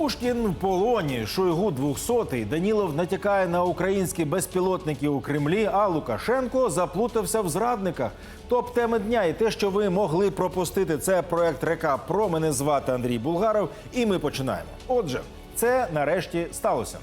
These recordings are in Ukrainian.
Пушкін в полоні, Шойгу 200-й, Данілов натякає на українські безпілотники у Кремлі, а Лукашенко заплутався в зрадниках. Топ теми дня і те, що ви могли пропустити, це проект Река Про. Мене звати Андрій Булгаров, і ми починаємо. Отже, це нарешті сталося.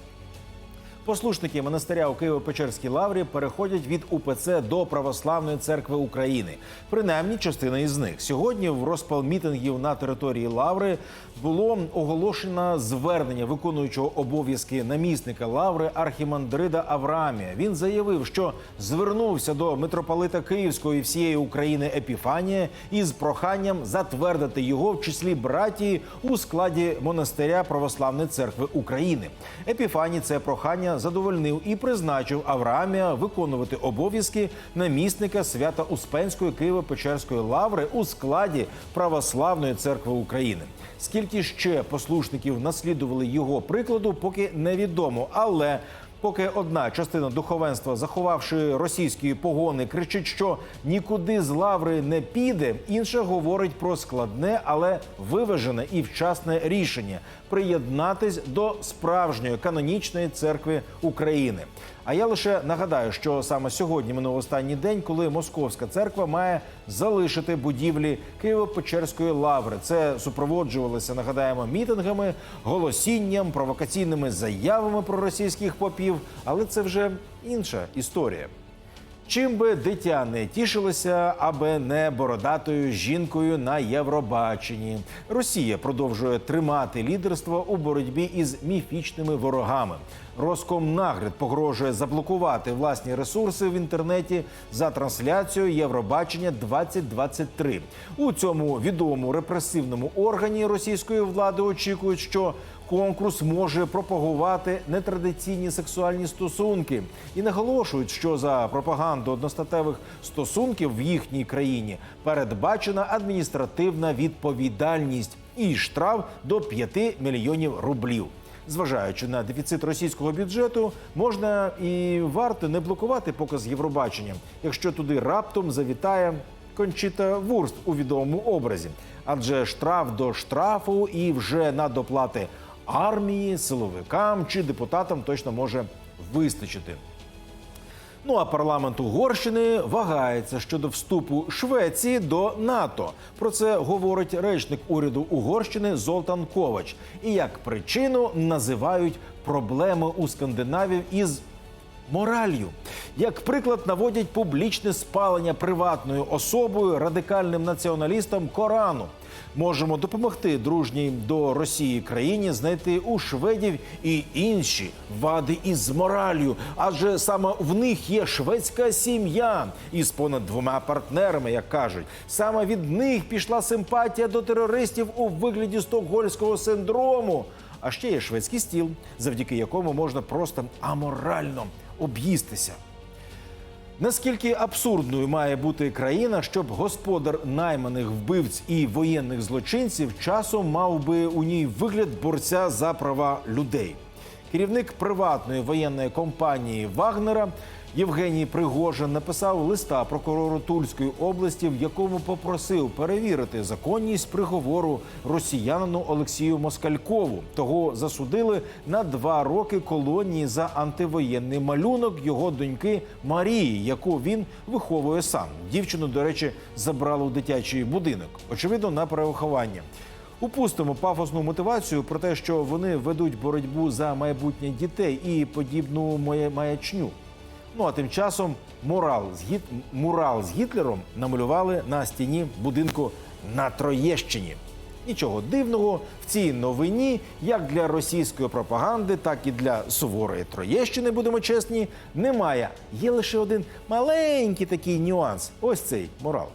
Послушники монастиря у Києво-Печерській лаврі переходять від УПЦ до Православної церкви України. Принаймні, частина із них сьогодні в розпал мітингів на території лаври було оголошено звернення виконуючого обов'язки намісника лаври архімандрида Авраамія. Він заявив, що звернувся до митрополита Київського і всієї України Епіфанія із проханням затвердити його в числі братії у складі монастиря Православної церкви України. Епіфаній це прохання задовольнив і призначив Авраамія виконувати обов'язки намісника свята Успенської Києво-Печерської лаври у складі Православної церкви України. Скільки ще послушників наслідували його прикладу, поки невідомо, але Поки одна частина духовенства, заховавши російські погони, кричить, що нікуди з лаври не піде, інша говорить про складне, але виважене і вчасне рішення приєднатись до справжньої канонічної церкви України. А я лише нагадаю, що саме сьогодні минув останній день, коли Московська церква має залишити будівлі Києво-Печерської лаври. Це супроводжувалося, нагадаємо, мітингами, голосінням, провокаційними заявами про російських попів. Але це вже інша історія. Чим би дитя не тішилося, аби не бородатою жінкою на Євробаченні. Росія продовжує тримати лідерство у боротьбі із міфічними ворогами. Роскомнагляд погрожує заблокувати власні ресурси в інтернеті за трансляцією Євробачення 2023 У цьому відомому репресивному органі російської влади очікують, що конкурс може пропагувати нетрадиційні сексуальні стосунки і наголошують, що за пропаганду одностатевих стосунків в їхній країні передбачена адміністративна відповідальність і штраф до 5 мільйонів рублів. Зважаючи на дефіцит російського бюджету, можна і варто не блокувати показ Євробачення, якщо туди раптом завітає кончита Вурст у відомому образі. Адже штраф до штрафу і вже на доплати армії, силовикам чи депутатам точно може вистачити. Ну а парламент Угорщини вагається щодо вступу Швеції до НАТО. Про це говорить речник уряду Угорщини Золтан Ковач. І як причину називають проблеми у Скандинавів із моралью. Як приклад наводять публічне спалення приватною особою радикальним націоналістам Корану. Можемо допомогти дружній до Росії країні знайти у шведів і інші вади із моралью, адже саме в них є шведська сім'я із понад двома партнерами, як кажуть. Саме від них пішла симпатія до терористів у вигляді стокгольського синдрому. А ще є шведський стіл, завдяки якому можна просто аморально об'їстися. Наскільки абсурдною має бути країна, щоб господар найманих вбивць і воєнних злочинців часом мав би у ній вигляд борця за права людей? Керівник приватної воєнної компанії Вагнера Євгеній Пригожин написав листа прокурору Тульської області, в якому попросив перевірити законність приговору росіянину Олексію Москалькову. Того засудили на два роки колонії за антивоєнний малюнок його доньки Марії, яку він виховує сам. Дівчину, до речі, забрали у дитячий будинок. Очевидно, на перевиховання. Упустимо пафосну мотивацію про те, що вони ведуть боротьбу за майбутнє дітей і подібну маячню. Ну а тим часом мурал з гіт... мурал з Гітлером намалювали на стіні будинку на Троєщині. Нічого дивного в цій новині, як для російської пропаганди, так і для суворої Троєщини, будемо чесні, немає. Є лише один маленький такий нюанс. Ось цей мурал.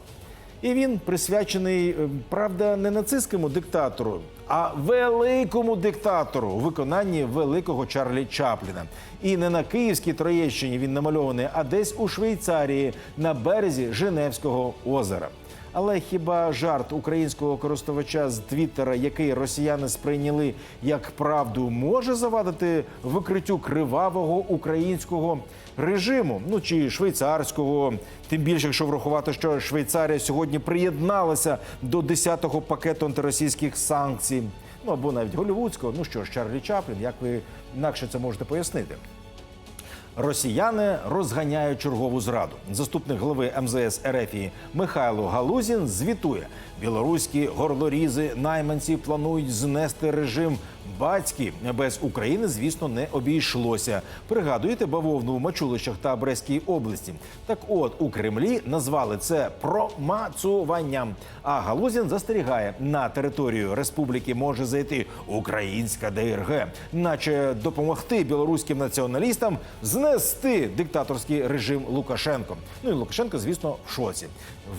І він присвячений, е, правда, не нацистському диктатору, а великому диктатору у виконанні великого Чарлі Чапліна. І не на Київській Троєщині він намальований, а десь у Швейцарії на березі Женевського озера. Але хіба жарт українського користувача з Твіттера, який росіяни сприйняли як правду, може завадити викриттю кривавого українського режиму? Ну чи швейцарського? Тим більше, якщо врахувати, що Швейцарія сьогодні приєдналася до 10-го пакету антиросійських санкцій. ну або навіть голівудського. Ну що ж, Чарлі Чаплін, як ви інакше це можете пояснити? Росіяни розганяють чергову зраду. Заступник голови МЗС РФ Михайло Галузін звітує: білоруські горлорізи найманці планують знести режим батьки. Без України, звісно, не обійшлося. Пригадуєте бавовну в Мачулищах та Брестській області. Так, от у Кремлі назвали це промацуванням. А Галузін застерігає, на територію республіки може зайти українська ДРГ, наче допомогти білоруським націоналістам знести диктаторський режим Лукашенко. Ну і Лукашенко, звісно, в шоці.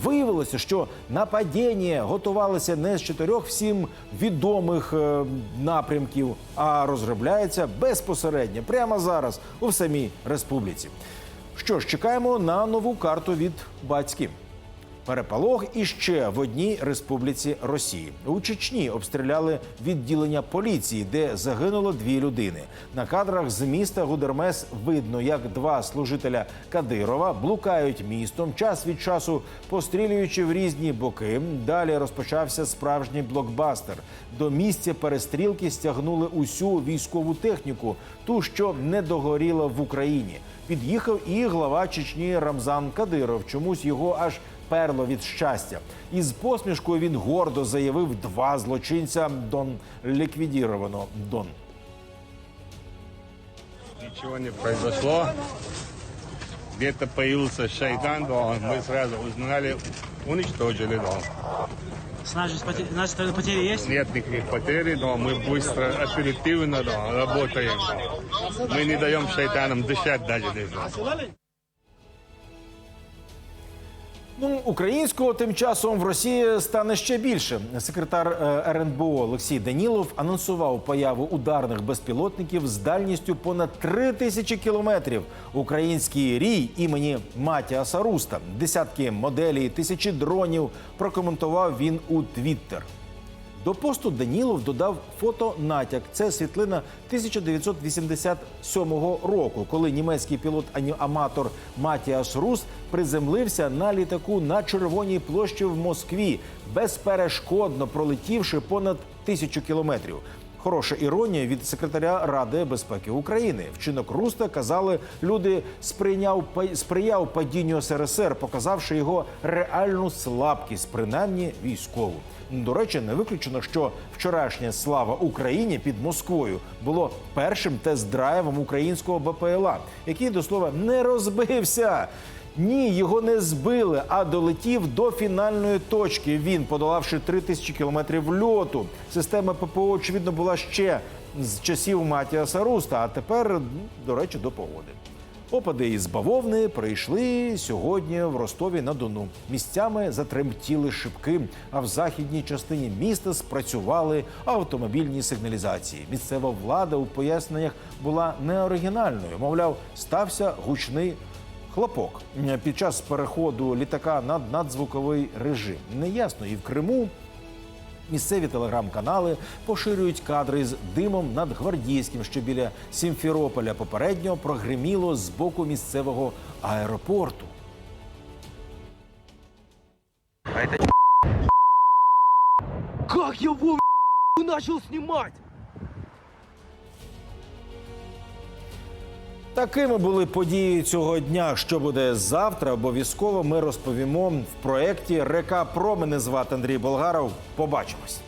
Виявилося, що нападіння готувалося не з чотирьох всім відомих е, напрямків, а розробляється безпосередньо прямо зараз у самій республіці. Що ж, чекаємо на нову карту від батьків. Переполох іще в одній республіці Росії у Чечні обстріляли відділення поліції, де загинуло дві людини. На кадрах з міста Гудермес видно, як два служителя Кадирова блукають містом, час від часу пострілюючи в різні боки. Далі розпочався справжній блокбастер. До місця перестрілки стягнули усю військову техніку, ту, що не догоріла в Україні. Під'їхав і глава Чечні Рамзан Кадиров. Чомусь його аж перло від щастя. Із посмішкою він гордо заявив два злочинця Дон ліквідіровано. Дон. Ничего не произошло. Где-то появился шайтан, да, мы сразу узнали, уничтожили дом. С нашей, поте- с нашей стороны потери есть? Нет никаких потерь, но мы быстро, оперативно да, работаем. Мы не даем шайтанам дышать даже. даже. Ну, українського тим часом в Росії стане ще більше. Секретар е, РНБО Олексій Данілов анонсував появу ударних безпілотників з дальністю понад 3 тисячі кілометрів. Український рій імені Матія Саруста, десятки моделей, тисячі дронів. Прокоментував він у Твіттер. До посту Данілов додав фото натяк. Це світлина 1987 року, коли німецький пілот-аматор Матіас Рус приземлився на літаку на червоній площі в Москві, безперешкодно пролетівши понад тисячу кілометрів. Хороша іронія від секретаря Ради безпеки України. Вчинок Руста казали, люди сприйняв сприяв падінню СРСР, показавши його реальну слабкість, принаймні військову. До речі, не виключено, що вчорашня слава Україні під Москвою було першим тест-драйвом українського БПЛА, який до слова не розбився. Ні, його не збили, а долетів до фінальної точки. Він, подолавши 3 тисячі кілометрів льоту. Система ППО, очевидно, була ще з часів Матіаса Руста, а тепер, ну, до речі, до погоди. Опади із бавовни прийшли сьогодні в Ростові на Дону. Місцями затремтіли шибки, а в західній частині міста спрацювали автомобільні сигналізації. Місцева влада у поясненнях була неоригінальною. Мовляв, стався гучний хлопок під час переходу літака на надзвуковий режим. Неясно і в Криму. Місцеві телеграм-канали поширюють кадри з димом над гвардійським, що біля Сімферополя попередньо прогриміло з боку місцевого аеропорту. Как я вовремя начал снимать? Такими були події цього дня. Що буде завтра? Обов'язково ми розповімо в проєкті Река Про. Мене звати Андрій Болгаров. Побачимось.